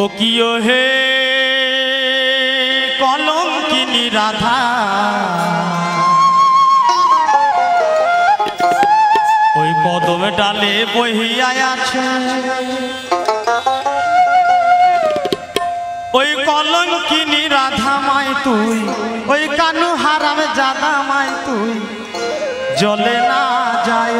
ও কিও হে কলঙ্কিনী রাধা। ওই কদম ডালে বহিয়া আছে ওই কলঙ্কিনী রাধা মাই তুই, ওই কানু হারামে জাদা মাই তুই। জলে না যায়।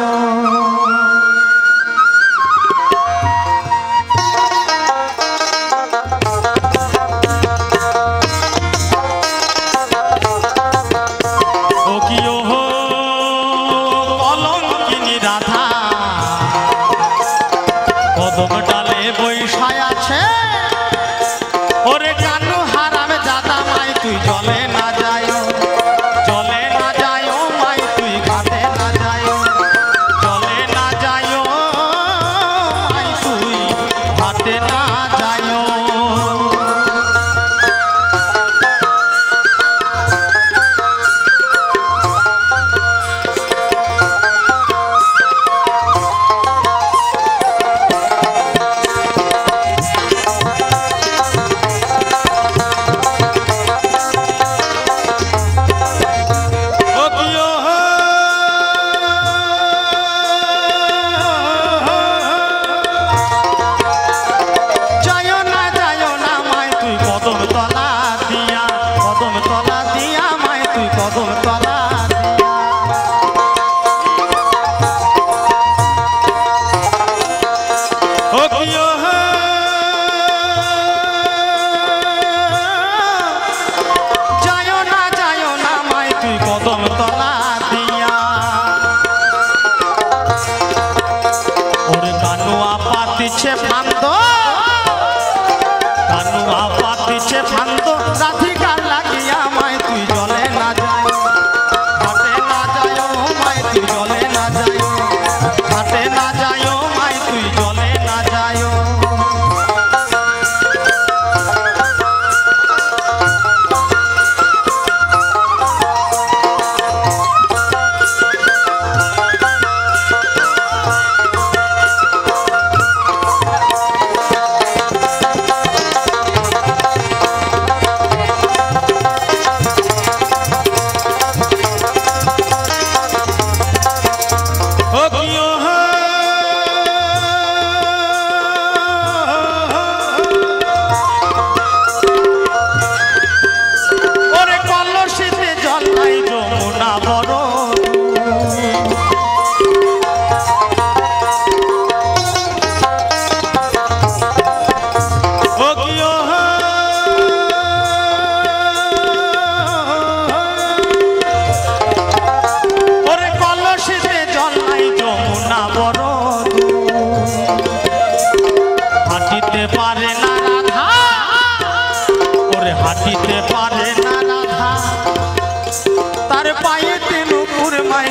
ওরে জানু হারামে দাদা মাই তুই জলে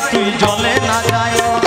তুই জলে না যায়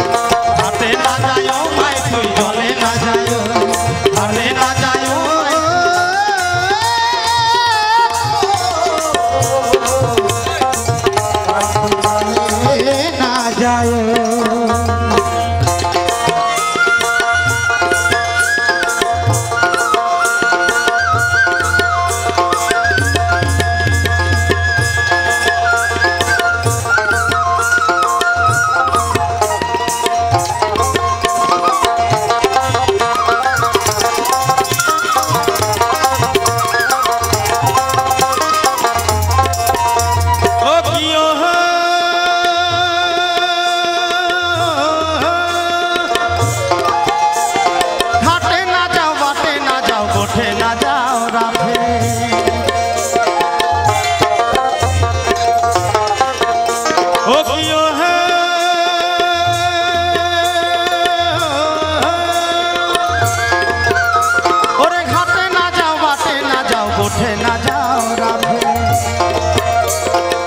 গোঠে না যাও রাধে।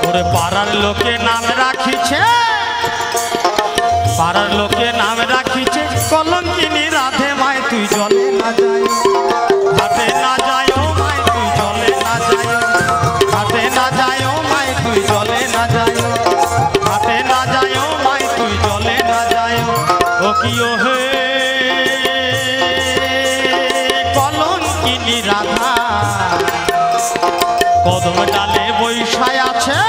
ওরে পাড়ার লোকে নাম রাখিছে। পাড়ার লোকে নাম রাখিছে। কলঙ্কিনী রাধে মাই, তুই জলে না যায় জলে না না যায় জলে না যায় রাধা কদম ডালে বৈশায় আছে।